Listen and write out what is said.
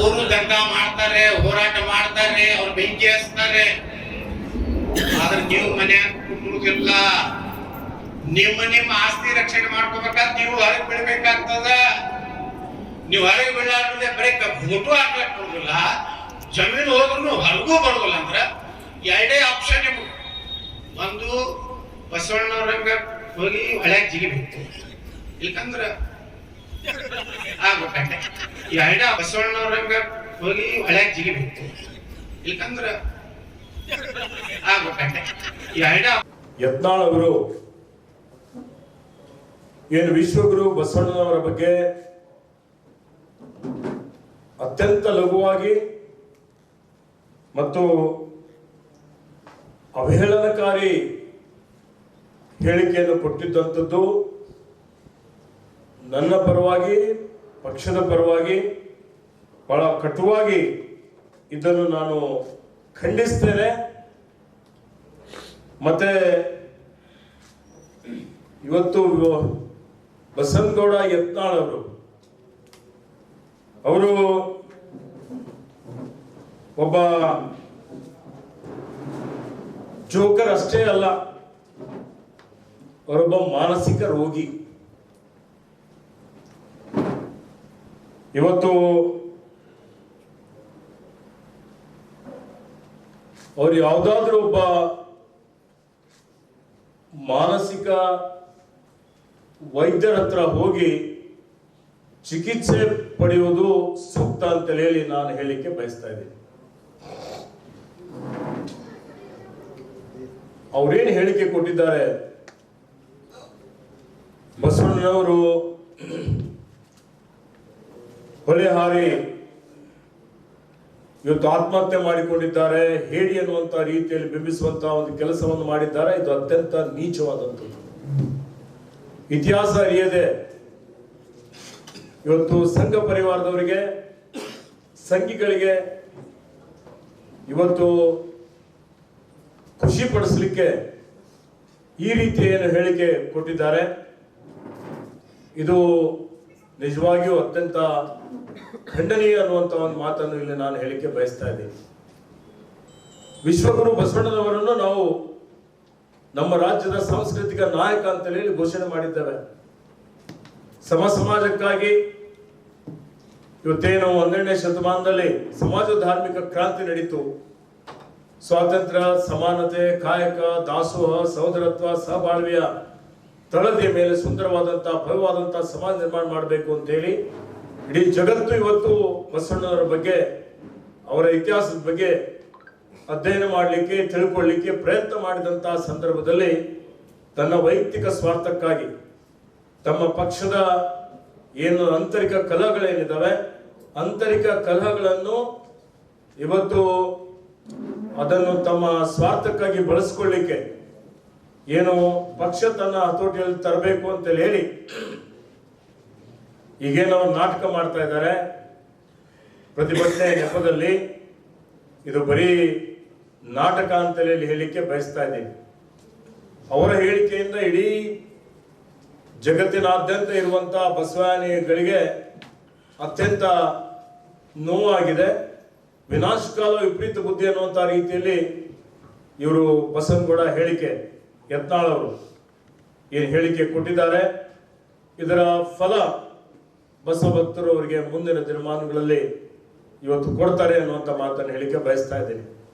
ಊರ್ನ ದಂಗ ಮಾಡ್ತಾರೆ, ಹೋರಾಟ ಮಾಡ್ತಾರೆ, ಅವ್ರು ಬೆಂಕಿ ಹಚ್ತಾರೆ. ಆದ್ರೆ ನೀವು ಮನ್ಯಾಗ ಕುಟುಂಬಕ್ಕಿಲ್ಲ ನಿಮ್ಮ ನಿಮ್ಮ ಆಸ್ತಿ ರಕ್ಷಣೆ ಮಾಡ್ಕೋಬೇಕಾದ್ ನೀವು ಹೊರಗೆ ಬಿಡ್ಬೇಕಾಗ್ತದ ನೀವು ಹೊರಗೆ ಬಿಡಲಾರ್ದೆ ಬರೀ ಫೋಟೋ ಹಾಕ್ಲಕ್ ಬರುದಿಲ್ಲ. ಜಮೀನು ಹೋದ್ರು ಹೊರಗೂ ಬರುದಿಲ್ಲ ಅಂದ್ರ ಎರಡೇ ಆಪ್ಷನ್ ನಿಮ್ಗೆ. ಒಂದು ಬಸವಣ್ಣವ್ರಂಗ ಹೋಗಿ ಜಿಗಿ ಜಿಗಿಬೇಕು ಇಲ್ಕಂದ್ರ ಆಗ್ಬೇಕಂತೆ ಎರಡ ಬಸವಣ್ಣವ್ರಂಗ ಹೋಗಿ ಹೊಳ್ಯಾಗ ಜಿಗಿಬೇಕು ಇಲ್ಕಂದ್ರ ಈ ಎರಡ ಯತ್ನಾಳ್ ಅವರು ಏನು ವಿಶ್ವಗುರು ಬಸವಣ್ಣನವರ ಬಗ್ಗೆ ಅತ್ಯಂತ ಲಘುವಾಗಿ ಮತ್ತು ಅವಹೇಳನಕಾರಿ ಹೇಳಿಕೆಯನ್ನು ಕೊಟ್ಟಿದ್ದಂಥದ್ದು ನನ್ನ ಪರವಾಗಿ, ಪಕ್ಷದ ಪರವಾಗಿ, ಬಹಳ ಕಟುವಾಗಿ ಇದನ್ನು ನಾನು ಖಂಡಿಸ್ತೇನೆ. ಮತ್ತೆ ಇವತ್ತು ಬಸನಗೌಡ ಯತ್ನಾಳ್ ಅವರು ಅವರು ಒಬ್ಬ ಜೋಕರ್ ಅಷ್ಟೇ ಅಲ್ಲ, ಅವರೊಬ್ಬ ಮಾನಸಿಕ ರೋಗಿ. ಇವತ್ತು ಅವ್ರು ಯಾವುದಾದ್ರೂ ಒಬ್ಬ ಮಾನಸಿಕ ವೈದ್ಯರ ಹತ್ರ ಹೋಗಿ ಚಿಕಿತ್ಸೆ ಪಡೆಯುವುದು ಸೂಕ್ತ ಅಂತ ಹೇಳಿ ನಾನು ಹೇಳಿಕೆ ಬಯಸ್ತಾ ಇದ್ದೀನಿ. ಅವ್ರೇನು ಹೇಳಿಕೆ ಕೊಟ್ಟಿದ್ದಾರೆ? ಬಸವಣ್ಣನವರು ಹೊಳೆ ಹಾರಿ ಇವತ್ತು ಆತ್ಮಹತ್ಯೆ ಮಾಡಿಕೊಂಡಿದ್ದಾರೆ. ಹೇಳಿ ಅನ್ನುವಂತ ರೀತಿಯಲ್ಲಿ ಬಿಂಬಿಸುವಂತಹ ಒಂದು ಕೆಲಸವನ್ನು ಮಾಡಿದ್ದಾರೆ. ಇದು ಅತ್ಯಂತ ನೀಚವಾದಂಥದ್ದು. ಇತಿಹಾಸ ಅರಿಯದೆ ಇವತ್ತು ಸಂಘ ಪರಿವಾರದವರಿಗೆ, ಸಂಘಿಗಳಿಗೆ ಇವತ್ತು ಖುಷಿ ಪಡಿಸಲಿಕ್ಕೆ ಈ ರೀತಿ ಏನು ಹೇಳಿಕೆ ಕೊಟ್ಟಿದ್ದಾರೆ. ಇದು ನಿಜವಾಗಿಯೂ ಅತ್ಯಂತ ಖಂಡನೀಯ ಅನ್ನುವಂತ ಒಂದು ಮಾತನ್ನು ಇಲ್ಲಿ ನಾನು ಹೇಳಿಕೆ ಬಯಸ್ತಾ ಇದ್ದೀನಿ. ವಿಶ್ವಗುರು ಬಸವಣ್ಣನವರನ್ನು ನಾವು ನಮ್ಮ ರಾಜ್ಯದ ಸಾಂಸ್ಕೃತಿಕ ನಾಯಕ ಅಂತ ಹೇಳಿ ಘೋಷಣೆ ಮಾಡಿದ್ದೇವೆ. ಸಮ ಸಮಾಜಕ್ಕಾಗಿ ಇವತ್ತೇನು ಹನ್ನೆರಡನೇ ಶತಮಾನದಲ್ಲಿ ಸಮಾಜ ಧಾರ್ಮಿಕ ಕ್ರಾಂತಿ ನಡೀತು. ಸ್ವಾತಂತ್ರ್ಯ, ಸಮಾನತೆ, ಕಾಯಕ, ದಾಸೋಹ, ಸಹೋದರತ್ವ, ಸಹಬಾಳ್ವೆಯ ತಳದಿಯ ಮೇಲೆ ಸುಂದರವಾದಂತಹ ಭವ್ಯವಾದಂತಹ ಸಮಾಜ ನಿರ್ಮಾಣ ಮಾಡಬೇಕು ಅಂತ ಹೇಳಿ ಇಡೀ ಜಗತ್ತು ಇವತ್ತು ಬಸವಣ್ಣವರ ಬಗ್ಗೆ, ಅವರ ಇತಿಹಾಸದ ಬಗ್ಗೆ ಅಧ್ಯಯನ ಮಾಡಲಿಕ್ಕೆ, ತಿಳ್ಕೊಳ್ಳಿಕ್ಕೆ ಪ್ರಯತ್ನ ಮಾಡಿದಂತಹ ಸಂದರ್ಭದಲ್ಲಿ ತನ್ನ ವೈಯಕ್ತಿಕ ಸ್ವಾರ್ಥಕ್ಕಾಗಿ ತಮ್ಮ ಪಕ್ಷದ ಏನು ಆಂತರಿಕ ಕಲಹಗಳೇನಿದ್ದಾವೆ, ಆಂತರಿಕ ಕಲಹಗಳನ್ನು ಇವತ್ತು ಅದನ್ನು ತಮ್ಮ ಸ್ವಾರ್ಥಕ್ಕಾಗಿ ಬಳಸ್ಕೊಳ್ಳಿಕ್ಕೆ ಏನು ಪಕ್ಷ ತನ್ನ ಹತೋಟಿಯಲ್ಲಿ ತರಬೇಕು ಅಂತ ಹೇಳಿ, ಈಗೇನು ನಾಟಕ ಮಾಡ್ತಾ ಇದ್ದಾರೆ. ಪ್ರತಿಭಟನೆ ನೆಪದಲ್ಲಿ ಇದು ಬರೀ ನಾಟಕ ಅಂತ ಹೇಳಿ ಹೇಳಿಕೆ ಬಯಸ್ತಾ ಇದ್ದೀನಿ. ಅವರ ಹೇಳಿಕೆಯಿಂದ ಇಡೀ ಜಗತ್ತಿನಾದ್ಯಂತ ಇರುವಂತಹ ಬಸವಾನಿಗಳಿಗೆ ಅತ್ಯಂತ ನೋವಾಗಿದೆ. ವಿನಾಶಕಾಲ ವಿಪರೀತ ಬುದ್ಧಿ ಅನ್ನುವಂಥ ರೀತಿಯಲ್ಲಿ ಇವರು ಬಸವನಗೌಡ ಹೇಳಿಕೆ. ಯತ್ನಾಳ್ ಅವರು ಏನು ಹೇಳಿಕೆ ಕೊಟ್ಟಿದ್ದಾರೆ, ಇದರ ಫಲ ಬಸವ ಭಕ್ತರು ಅವರಿಗೆ ಮುಂದಿನ ದಿನಮಾನಗಳಲ್ಲಿ ಇವತ್ತು ಕೊಡ್ತಾರೆ ಅನ್ನುವಂಥ ಮಾತನ್ನು ಹೇಳಿಕೆ ಬಯಸ್ತಾ ಇದ್ದೀನಿ.